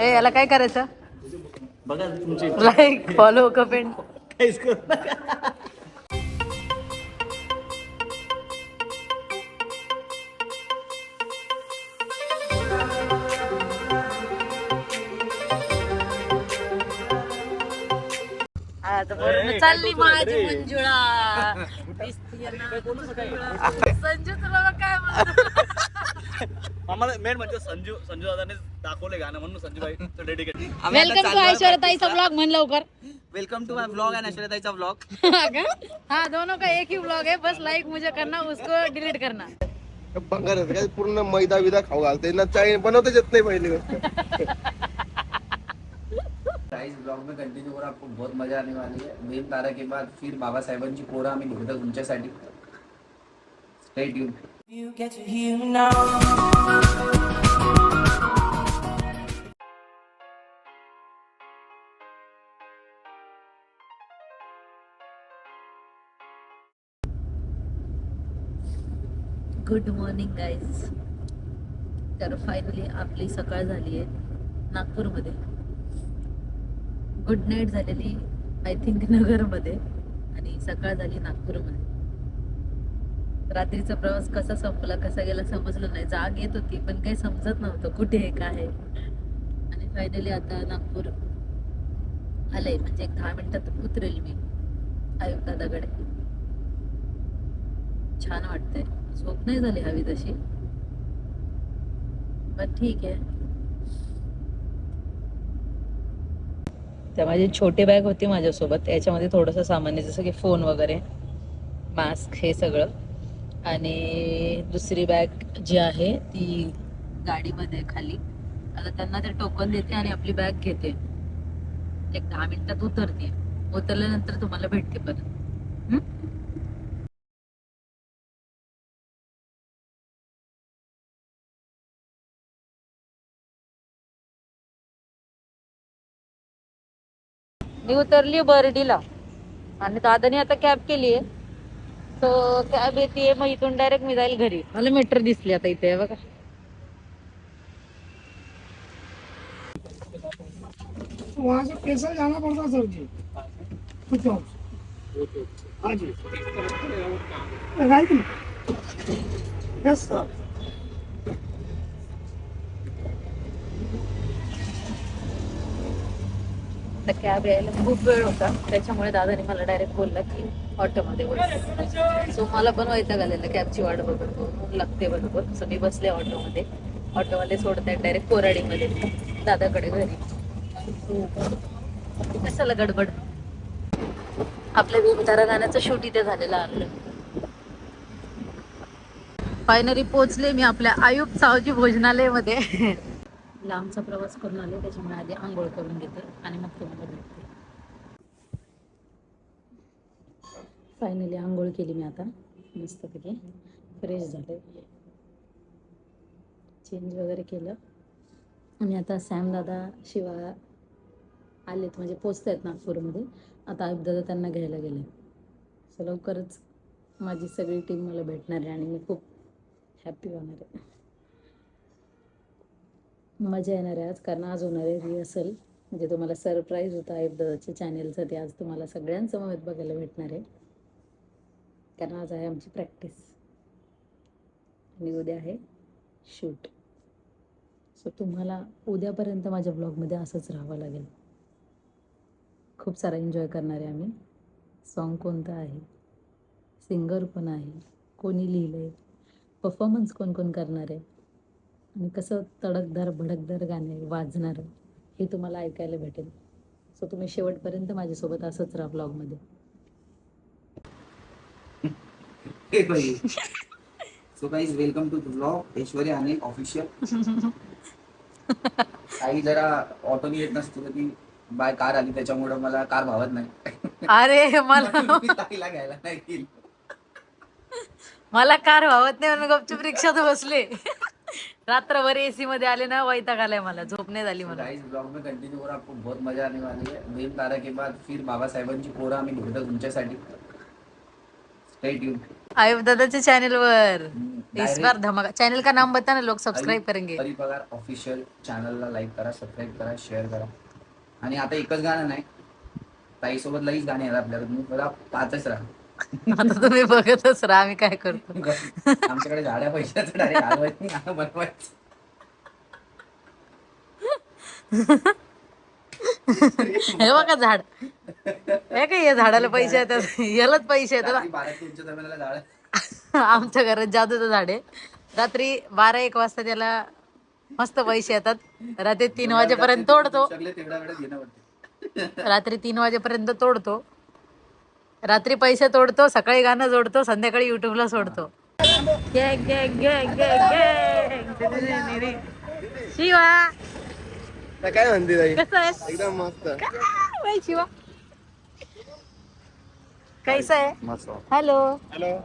ए याला काय करायचं बघा तुमची लाईक फॉलो कमेंट काहीच करू नका. चालली माझी मंजुळा. संजू तुला काय म्हणतो? आम्हाला मेन म्हणजे संजू संजू दादाने दाखवले गाणं म्हणून संजू भाई डेडिकेट वेलकम टू ऐश्वर्याताईचा ब्लॉग म्हण लवकर. Welcome to my vlog and ऐश्वर्याताईचा vlog हाँ क्या? हाँ दोनों का एक ही ब्लॉग है बस लाइक मुझे करना उसको डिलीट करना. काय पूर्ण मैदा विदा खाऊ घालते ना चाय बनवताच येत नाही पहिली गोष्ट. गाइस ब्लॉग में कंटिन्यू करा. आपको बहुत मजा आने वाली है. मेन तारा के बाद फिर बाबा साहेबांची पोरं आम्ही निघतो तुमच्यासाठी. Stay tune You get to hear now. Good morning guys तर फायनली आपली सकाळ झाली आहे नागपूरमध्ये. गुड नाईट झालेली आय थिंक नगरमध्ये. आणि सकाळ झाली नागपूरमध्ये. रात्रीचा प्रवास कसा संपला कसा गेला समजलं नाही. जाग येत होती पण काही समजत नव्हतं कुठे आहे काय आहे. आणि फायनली आता नागपूर आलंय म्हणजे एक दहा मिनिटात उतरेल मी आयुक्त दादाकडे छान वाटतंय. झोप नाही झाली हवी तशी. पण ठीक आहे. त्या माझी छोटी बॅग होती माझ्यासोबत याच्यामध्ये थोडंसं सामान आहे जसं की फोन वगैरे मास्क हे सगळं. आणि दुसरी बॅग जी आहे ती गाडीमध्ये खाली. आता त्यांना ते टोकन देते आणि आपली बॅग घेते. एक दहा मिनिटात उतरते. उतरल्यानंतर तुम्हाला भेटते परत. मी उतरली बर्डीला. आणि दादाने आता कॅब केली आहे सो कॅब येते मग इथून डायरेक्ट मी जाईल घरी. मला मीटर दिसली आता इथे बघा. वहाँ से पैसा जाना पड़ता सर जी कुछ और हाँ जी राइट यस सर आता कॅब यायला खूप वेळ होता त्याच्यामुळे दादाने मला डायरेक्ट बोलला की ऑटोमध्ये बस सो मला पण वैताग आलेला कॅबची वाट बघत लागते बरोबर. सो मी बसले ऑटोमध्ये. ऑटोमध्ये आहेत डायरेक्ट कोराडीमध्ये. दादाकडे घरी. कशाला गडबड? आपल्या विमतारा गाण्याचं शूट इथे झालेलं आणलं फायनली पोहोचले मी आपल्या आयुब सावजी भोजनालयमध्ये. लांबचा प्रवास करून आले त्याच्यामुळे आधी आंघोळ करून घेते आणि मग तुम्हाला फायनली आंघोळ केली मी आता. मस्तपैकी. फ्रेश झाले. चेंज वगैरे केलं. आणि आता सॅम दादा शिवा आलेत. म्हणजे पोचत आहेत नागपूरमध्ये. आता दादा त्यांना घ्यायला गेले. सो लवकरच माझी सगळी टीम मला भेटणार आहे आणि मी खूप हॅपी होणार आहे. मजा येणार आहे आज कारण आज होणार आहे रिहर्सल म्हणजे तुम्हाला सरप्राईज होता आयुब दादाच्या चॅनेलचं ते आज तुम्हाला सगळ्यांसमवेत बघायला भेटणार आहे. कारण आज आहे आमची प्रॅक्टिस आणि उद्या आहे शूट सो तुम्हाला उद्यापर्यंत माझ्या ब्लॉगमध्ये असंच राहावं लागेल. खूप सारा एन्जॉय करणार आहे आम्ही. सॉन्ग कोणतं आहे? सिंगर पण आहे. कोणी लिहिलं आहे परफॉर्मन्स कोण कोण करणार आहे? आणि कसं तडकदार भडकदार गाणे वाजणार हे तुम्हाला ऐकायला भेटेल. सो तुम्ही शेवटपर्यंत माझ्यासोबत असंच राहा ब्लॉगमध्ये so guys welcome to vlog Aishwarya Anil official काही जरा ऑटोनी येत नसतो ती बाय कार आली त्याच्यामुळे मला कार भावत नाही. अरे मला ताईला घ्यायला नाही गेली. मला कार व्हावत नाही म्हणून गपचूप रिक्षात बसले. रात्रभर एसी मध्ये आले ना वैताग आलाय मला झोप नाही झाली मला. गाइस ब्लॉग में कंटिन्यू करा आपको बहुत मजा आने वाली है मेन तारा के बाद फिर बाबा साहेबांची पोरं आम्ही निघतो तुमच्यासाठी. स्टे ट्यून आयुब दादाच्या चॅनेल वर इस बार धमाका चैनल का नाम बताना लोग सब्सक्राइब करेंगे. परी पगार ऑफिशियल चॅनलला लाईक करा सबस्क्राईब करा शेअर करा. आणि आता एकच गाणं नाही. ताईसोबत लईच गाणे आपल्याकडे. तुम्ही बघा पाचच राहा. आता तुम्ही बघतच राहा आम्ही काय करतो. आमच्याकडे झाड्या पैशाचं डायरेक्ट बनवायचं हे बघा झाड. हे काय या झाडाला पैसे येतात? यालाच पैसे येतात. आमच्या घरात जादूचं झाड आहे. रात्री बारा एक वाजता त्याला मस्त पैसे येतात. रात्री तीन वाजेपर्यंत तोडतो. रात्री तीन वाजेपर्यंत तोडतो. रात्री पैसे तोडतो सकाळी गाणं जोडतो संध्याकाळी युट्यूबला सोडतो. शिवा! तर काय म्हणते ताई? कसं एकदम मस्त. शिवा कैसा आहे मस्त. हॅलो हॅलो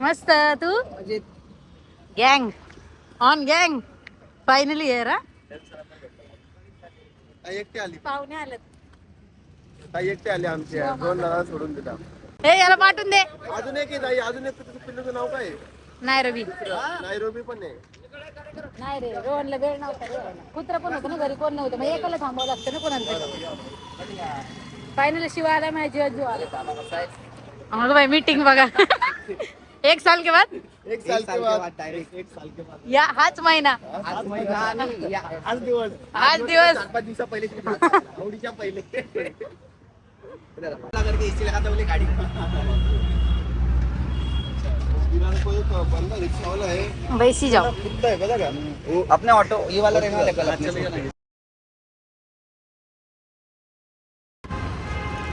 मस्त तू? गँग ऑन गँग फायनली आहे रा ताई एकटी आली. पाहुणे आलेत. ताई एकटी आली आमची. दोन जणांना सोडून दिला. हे याला पाठवून दे. अजून एक आहे ताई. अजून एक तुझं पिल्लूचं नाव काय आहे? नाही रवी नायरोबी पण आहे. नाही रे रोहनला वेळ नव्हता रे कुत्रा पण होतं ना घरी कोण नव्हतं. मग एकाला थांबावं लागतं ना कोणाला फायनल शिवा आला माझी अजू आला. मग भाई मीटिंग बघा. एक साल के बाद? एक साल के बाद. डायरेक्ट एक साल के बाद. या हाच महिना. आज महिना नाही, या- आज दिवस. आज दिवस. चार पाच दिवसा पहिले आवडीच्या पहिले. गाड़ी. है। बैसी जाओ। है अपने ऑटो ये वाला रहने वाला कल।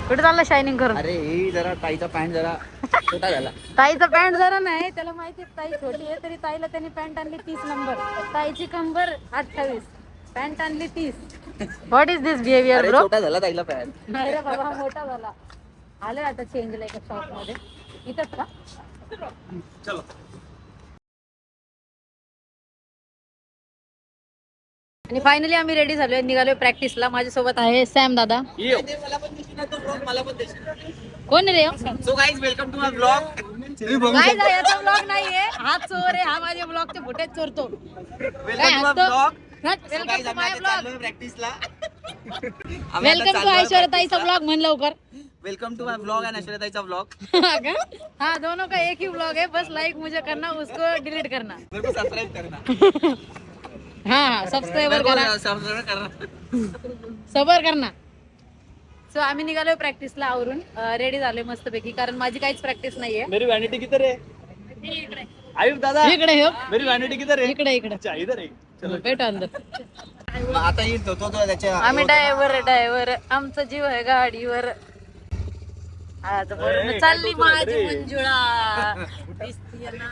कुठे चाललं शायनिंग करून? अरे हे जरा ताईचा पॅन्ट जरा छोटा झाला. ताईचा पॅन्ट जरा नाही त्याला माहिती आहे ताई छोटी आहे तरी ताईला त्यांनी पॅन्ट आणली तीस नंबर ताईची कंबर अठ्ठावीस पॅन्ट आणली तीस. What is this behaviour bro छोटा झाला ताईला पॅन्ट नाही रे बाबा मोठा झाला. आलोय आता चेंजला एका शॉपमध्ये. इथंच का? चलो. आणि फायनली आम्ही रेडी झालोय निघालोय प्रॅक्टिसला माझ्यासोबत आहे सॅम दादा. ये. कोण रे वेलकम टू माय ब्लॉग काय झालं, याचा ब्लॉग नाहीये. हा चोर आहे हा माझ्या ब्लॉगचे फुटेज चोरतो. काय हसतो? वेलकम टू माय ब्लॉग प्रॅक्टिसला वेलकम टू ऐश्वर्याताईचा ब्लॉग म्हण लवकर. वेलकम टू माय ब्लॉग आणि ऐश्वर्याताईचा ब्लॉग हाँ? हाँ दोनों का एक ही ब्लॉग है बस लाइक मुझे करना उसको डिलीट करना। मेरे को सब्सक्राइब करना। हाँ हाँ सब्सक्राइबर करा सब्सक्राइब करना। सबर करना। सो आम्ही निघालोय प्रॅक्टिसला आवरून. रेडी झालोय मस्तपैकी कारण माझी काहीच प्रॅक्टिस नाहीये. मेरी वैनिटी किधर है आयुब दादा इकडे हो. मेरी वैनिटी किधर है इकडे इकडे. अच्छा इधर है चलो. भेटू अंदर. आता येईल तो तो त्याच्या आम्ही ड्रायव्हर ड्रायव्हर आमचा जीव आहे गाडीवर. आज बरोबर ए, चालली माझी? मंजुळा. दिसतीये ना.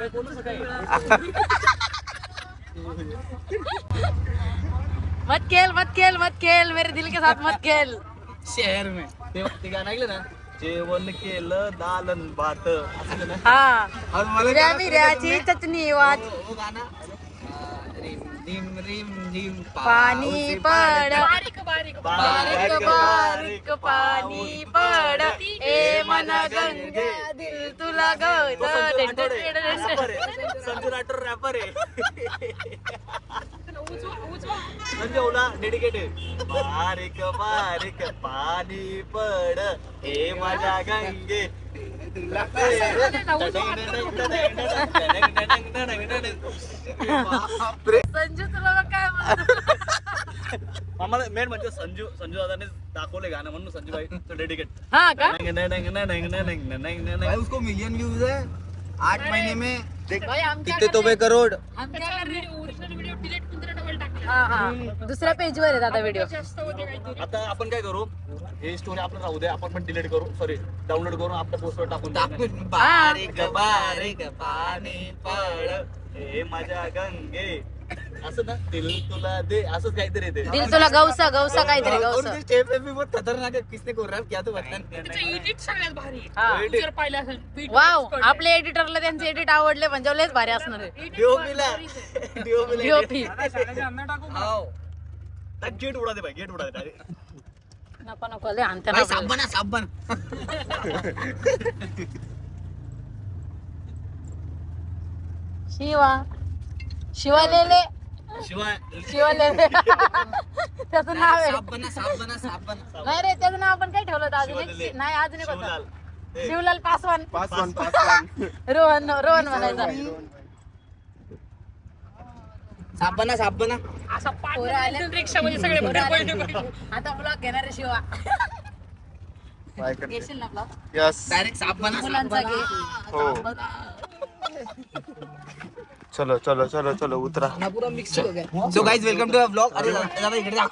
मत खेल मत खेल मत खेल मेरे दिल के साथ मत खेल शहर में. ते ते गाणं ऐकलं ना? जेवण केलं दालन भात. असं ना? हा. मला मिऱ्या मिऱ्याची चटणी वाच वो गाना रिम रिम रिम रिम पाणी पड. बारीक बारीक बारीक पाणी पड. ए मन गंगे दिल तुला. गवत. संजू राठोड रॅपर आहे. संजू ओला डेडिकेट आहे. बारीक बारीक पाणी पड. हे माझ्या गंगे. संजू तुला मग काय म्हणतो? आम्हाला मेन म्हणजे संजू संजू दादाने दाखवले गाणं म्हणून संजू भाई डेडिकेट हा का भाई उसको मिलियन व्यूज है। आठ महीने में देख भाई आमच्या हा हा. दुसऱ्या पेज वर आहे दादा व्हिडिओ आता आपण काय करू? हे स्टोरी आपण राहू दे. आपण पण डिलीट करू. सॉरी डाउनलोड करू आपल्या पोस्टवर टाकून देऊ. बारीक बारीक पाणी पड. हे माझ्या गंगे. असं ना दिल तुला दे असंच काहीतरी येते दिल तुला गौसा गौसा काहीतरी और गौसा. उस स्टेप पे भी बहुत खतरनाक है किसने कोरियोग्राफ किया तो बता वाव आपल्या एडिटरला त्यांचे एडिट आवडले म्हणजे लयच भारी असणार आहे. डीओपीला डीओपीला DOP. गेट उडा दे भाई गेट उडा दे नको नको लय आणते भाई शिवा. शिवालेले. शिवाय शिवालेले त्याचं नाव आहे. साप बना साप बना साप बना. नाही रे त्याचं नाव आपण काय ठेवलं होतं अजून? एक शिवलेले. नाही अजून एक शिवलाल. पासवान. पाच वन पाच वन रोहन रोहन म्हणायचा साप बना साप बना. पोरं आले. पोरं आले. आता ब्लॉग घेणार आहे शिवा. काय करते घेशील ना ब्लॉग यस डायरेक्ट साप बना मुलांचा घे. हो. चलो चलो चलो चलो उतरा. पूरा मिक्स हो गया so guys welcome to vlog अरे दादा इकडे जा.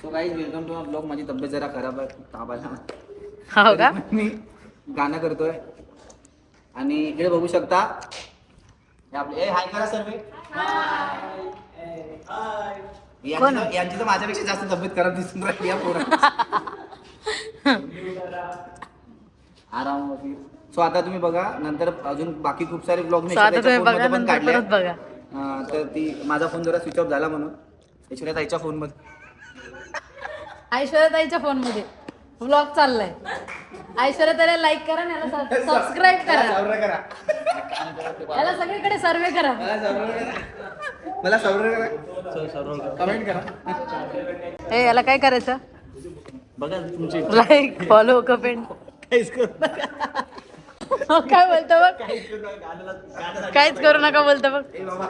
So guys welcome to vlog माझी तब्येत जरा खराब आहे. ताप आला. हो का? मी गाणं करतोय. आणि इकडे बघू शकता हे आपले ए हाय करा सर्वे. यांची तर- माझ्यापेक्षा जास्त तब्येत खराब दिसून राहिली या पोरा आराम सो आता तुम्ही बघा नंतर अजून बाकी खूप सारे ब्लॉग परत बघा. तर ती माझा फोन जरा स्विच ऑफ झाला म्हणून. ऐश्वर्या ताईच्या फोनमध्ये. ऐश्वर्याताईच्या फोनमध्ये. व्लॉग चाललाय. ऐश्वर्याताईला लाईक करा आणि याला सबस्क्राईब करा. सर्वे करा. याला सगळीकडे सर्वे करा. मला सर्वे करा. मला सर्वे करा. कमेंट करा. हे याला काय करायचं? बघा तुमची. लाईक फॉलो कमेंट काहीच करू नका. काय बोलतो बघ? काहीच करू नका बोलतो बघ. ए बाबा.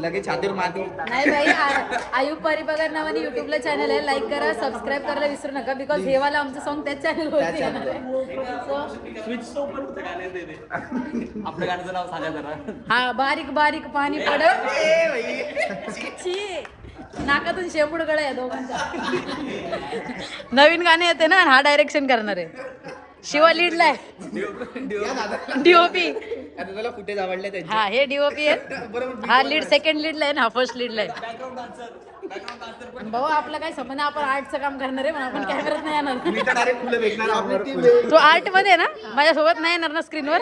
लगेच छातीवर माती. नाही भाई आ- आयुब परिपगार नावाने युट्यूबला चॅनल आहे. लाईक करा सबस्क्राईब करायला विसरू नका बिकॉज हे वाला आमचं सॉन्ग त्याच चॅनल वरती येणार आहे. So, स्विच तो पण होतं गाणं ते ते. आपल्या गाण्याचं नाव सांगा जरा हा बारीक बारीक पाणी पड छी. नाकातून शेपूड गळा या दोघांचा. नवीन गाणे येते ना हा डायरेक्शन करणार आहे. शिवा लीडला आहे. डीओपी आता तुला फुटेज आवडले त्याचे हा हे डीओपी आहे. हा लीड सेकंड लीडला आहे ना हा फर्स्ट लीडला आहे. भाऊ आपलं काय संबंध आपण आर्टचं काम करणार आहे पण आपण कॅमेरात नाही येणार. मी तर डायरेक्ट फुलं भेटणार तू आर्टमध्ये आहे ना? माझ्यासोबत नाही येणार ना स्क्रीनवर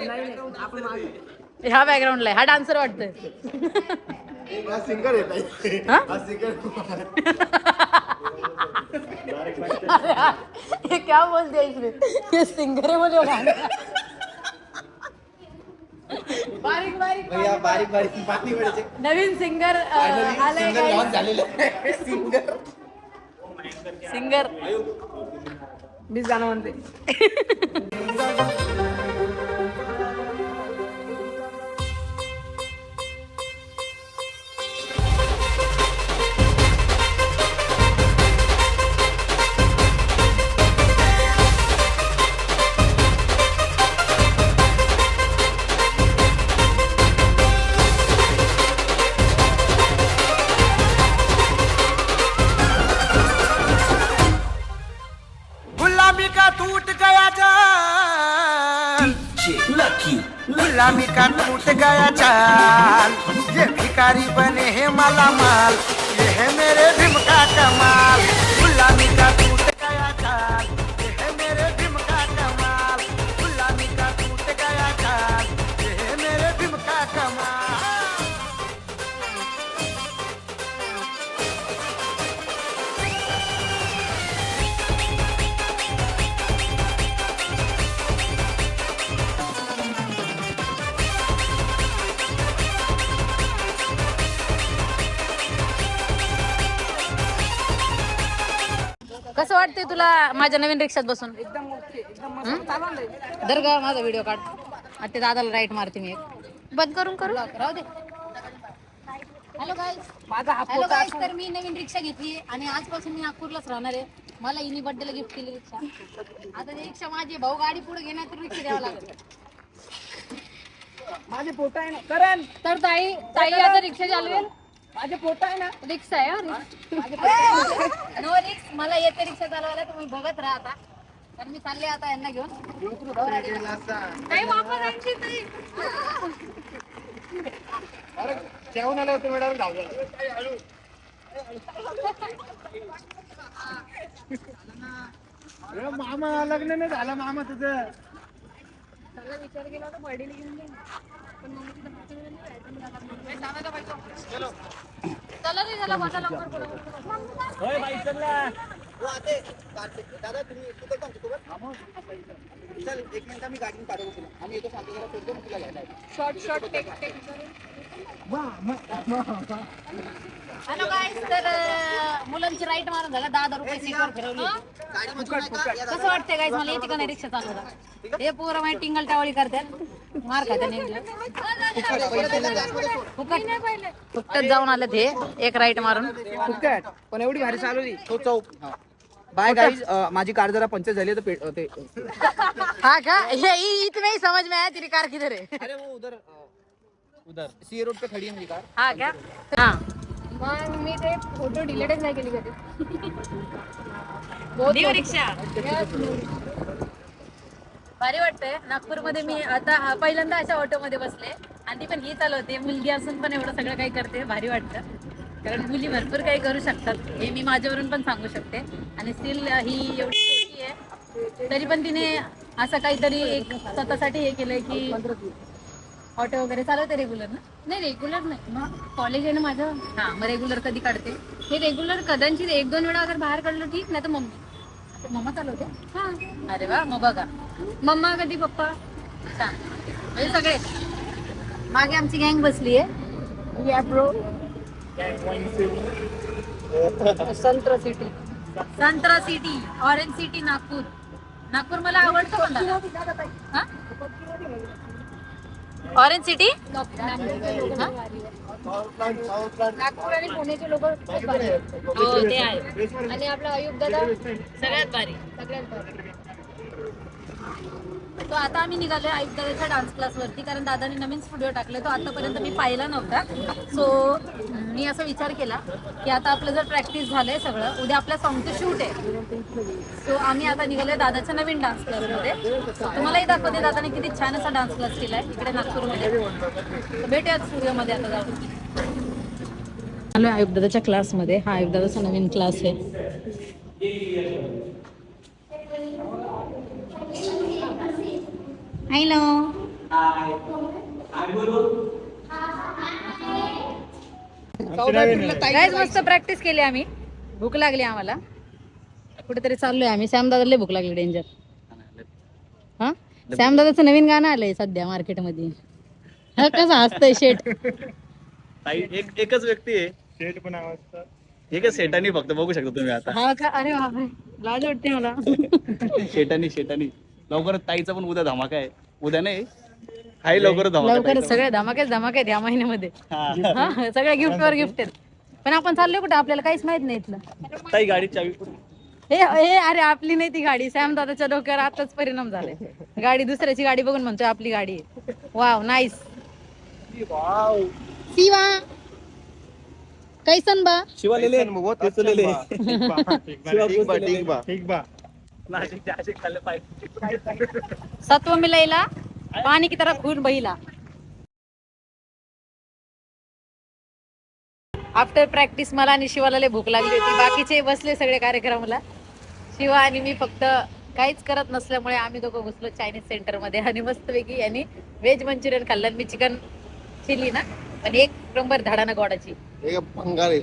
ह्या बॅकग्राऊंडला आहे. हा डान्सर वाटतोय. सिंगर येत आहे हा? हा सिंगर. ये क्या बोलते हैं इसमें ये सिंगर है बोले गाना। बारीक बारीक भैया बारीक बारीक पाणी पडायचे नवीन सिंगर आलाय सिंगर लॉन्च झालेले आहे. सिंगर सिंगर मीच गाणं म्हणते. गुलामी का टूट गया चाल. ये भिकारी बने हे माला माल ये है मेरे भीम का कमाल. कसं वाटतंय तुला माझ्या नवीन रिक्षात बसून? धर ग माझा व्हिडिओ काढ. आता ते दादाला राईट मारते मी एक. बंद करून करू? राहू दे. हॅलो गाईस माझा हा हॅलो गाईस तर मी नवीन रिक्षा घेतली आणि आजपासून मी नागपूरलाच राहणार आहे. मला इनी बर्थडेला गिफ्ट केली रिक्षा. आता ती रिक्षा माझी भाऊ गाडी पुढे घेणार तर रिक्षा द्यावं लागेल. माझे फोटो आहे ना. करण! तर ताई ताई आता रिक्षा चालवेल माझे फोटो आहे ना. रिक्षा आहे हा नो. रिक्स मला येते रिक्षा चालवायला तुम्ही बघत राहा आता. तर मी चालले आता यांना घेऊन. ताई वापस आणशील ताई जेवण आलं होतं मॅडम धावलं अरे मामा लग्न नाही झालं मामा तुझं. विचार केला होता बर्थडे घेऊन जाईन पण मम्मीची तब्येत चांगली नाही, जायचं नाही. चला रे, चला, बसा लवकर पुढं. दादा तुम्ही तू करतो आमच्यासोबत चल एक मिनिट मी गाडीने पाठवतो तुला आम्ही येतो शांती मग तुला घ्यायला. Short short take take hello guys तर अं, मुलांची राईट मारून झाला दहा दहा रुपये सीटवर फिरवली. कसं वाटतंय गाईस मला येते का नाही रिक्षा चालवता हे पोरं माहिती टिंगल टावळी करतात. मार खात्या फुकट जाऊन आलं ते एक राईट मारून. फुकट पण एवढी भारी चालवली. तो चौक. बाय गाईज माझी कार जरा पंचर झाली तर पे- ते हा का? ये इ- इतना ही समझ में आया तेरी कार किधर है अरे वो उधर अ, उधर। सी रोड पे खड़ी है मेरी कार। हा क्या? हा. मग मी ते फोटो डिलीटच नाही केली कधी. न्यू रिक्षा. भारी वाटतंय. नागपूरमध्ये मी आता हा- पहिल्यांदा अशा ऑटोमध्ये बसले. आणि ती पण ही चालवते मुलगी असून पण एवढं सगळं काही करते. भारी वाटतं. कारण मुली भरपूर काही करू शकतात. हे मी माझ्यावरून पण सांगू शकते. आणि स्टील ही एवढी छोटी आहे. तरी पण तिने असं काहीतरी एक स्वतःसाठी हे केलंय की ऑटो वगैरे चालवते रेग्युलर ना? नाही रेग्युलर नाही. मग कॉलेज आहे ना माझं. हा मग रेग्युलर कधी काढते? हे रेग्युलर कदाचित एक दोन वेळा अगर बाहेर काढलं ठीक नाही तर मम्मी मम्मा चालवते? हा. अरे वा मग बघा. मम्मा कधी पप्पा? छान. म्हणजे सगळे. मागे आमची गँग बसली आहे. या ब्रो संत्र सिटी संत्रा city orange city Nagpur. Nagpur मला आवडतं मला. ऑरेंज सिटी नागपूर आणि पुण्याचे लोक खूप भारी. आहेत. हो ते आहे आणि आपला अयुब दादा सगळ्यात भारी. सगळ्यात भारी. तो आता आम्ही निघालोय आयुक्ताच्या डान्स क्लासवरती कारण दादाने नवीन स्टुडिओ टाकले तो आतापर्यंत मी पाहिला नव्हता. सो मी असा विचार केला की आता आपलं जर प्रॅक्टिस झालंय सगळं उद्या आपल्या सॉंगचं शूट आहे. सो आम्ही आता निघालोय दादाच्या नवीन डान्स क्लासमध्ये तुम्हालाही दाखवते दादाने किती छान असा डान्स क्लास केलाय. इकडे नागपूरमध्ये. तर भेटूयात स्टुडिओमध्ये आता जाऊन. आलोय आयुब दादाच्या क्लासमध्ये हा आयुब दादाचा नवीन क्लास आहे. हॅलो गाईज मस्त प्रॅक्टिस केली आम्ही. भूक लागली आम्हाला. कुठेतरी चाललोय आम्ही. सॅम दादाला भूक लागली डेंजर हा? सॅम दादाचं नवीन गाणं आलंय सध्या मार्केटमध्ये. हा कसं हसतंय शेट एक एकच व्यक्ती आहे. शेट पण हे काय सेटानी फक्त बघू शकता तुम्ही आता. हा का? अरे बापरे. लाज वाटते मला. शेटानी शेटानी. लवकरच ताईचा पण उद्या धमाका आहे. उद्या नाही. हाय लवकरच धमाका लवकरच ताईचा. सगळे धमाकेच धमाके आहेत या महिन्यामध्ये. हा. हा सगळ्या गिफ्ट वर गिफ्ट आहेत. पण आपण चाललोय कुठे? आपल्याला काहीच माहीत नाही इथलं. ताई गाडी चावी कुठे? हे हे अरे आपली नाही ती गाडी. सॅम दादाच्या डोक्यावर आताच परिणाम झालाय. गाडी दुसऱ्याची गाडी बघून म्हणतोय आपली गाडी आहे. Wow nice Shiva. कैसन बा? शिवा लेले. शिवा ठीक बा, बोलतो ठीक बा. सत्व मिलाईला पाणी की तरह खून बहिला. आफ्टर प्रॅक्टिस मला आणि शिवाला लय भूक लागली होती. बाकीचे बसले सगळे कार्यक्रमाला. शिवा आणि मी फक्त काहीच करत नसल्यामुळे आम्ही दोघं घुसलो चायनीज सेंटरमध्ये आणि मस्तपैकी यांनी व्हेज मंचुरियन खाल्लं आणि मी चिकन चिल्ली ना पण एक नंबर धाडाना गोडाची.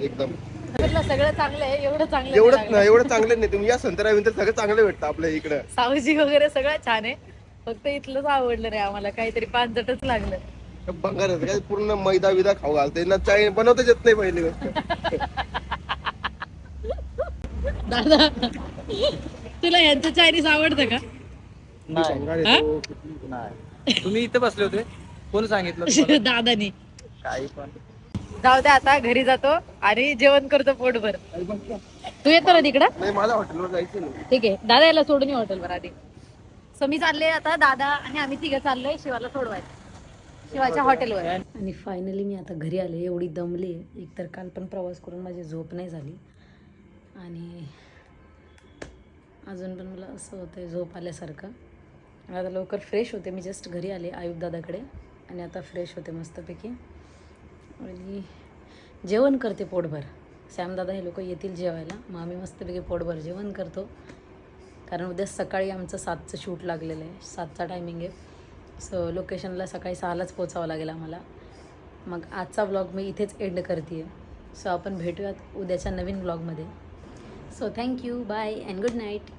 एकदम. सगळं चांगलं आहे एवढं चांगलं नाही एवढं लागलं. नाही एवढं चांगलं नाही तुम्ही या संत्रा विंतर सगळं चांगलं भेटतं आपल्या इकडं. सावजी वगैरे सगळं छान आहे. फक्त इथलंच आवडलं नाही आम्हाला काहीतरी पाच लागलं. आहे काय पूर्ण मैदा विदा खाऊ घालते ना चाय बनवताच येत नाही पहिली. गोष्ट दादा तुला यांचं चायनीज आवडतं का. नाही. तुम्ही इथे बसले होते. कोण सांगितलं दादानी. काही पण. जाऊ दे आता घरी जातो आणि जेवण करतो पोटभर. तू येतो ना तिकडं? नाही मला हॉटेलवर जायचं नाही ठीक आहे. दादा याला सोडून ये हॉटेलवर आधी. सो मी चालले आता दादा आणि आम्ही तिघं चाललोय शिवाला सोडवायला. शिवाच्या हॉटेलवर. आणि फायनली मी आता घरी आले एवढी दमली. एकतर काल पण प्रवास करून माझी झोप नाही झाली. आणि अजून पण मला असं होतं झोप आल्यासारखं. आता लवकर फ्रेश होते. मी जस्ट घरी आले आयुब दादाकडे आणि आता फ्रेश होते मस्तपैकी. आणि जेवण करते पोटभर. सॅमदादा हे लोक येतील जेवायला. मग आम्ही मस्तपैकी पोटभर जेवण करतो. कारण उद्या सकाळी आमचं सातचं शूट लागलेलं आहे. सातचा टायमिंग आहे. सो लोकेशनला सकाळी सहालाच पोचावं लागेल आम्हाला. मग आजचा ब्लॉग मी इथेच एंड करते सो आपण भेटूयात उद्याच्या नवीन ब्लॉगमध्ये so thank you bye and good night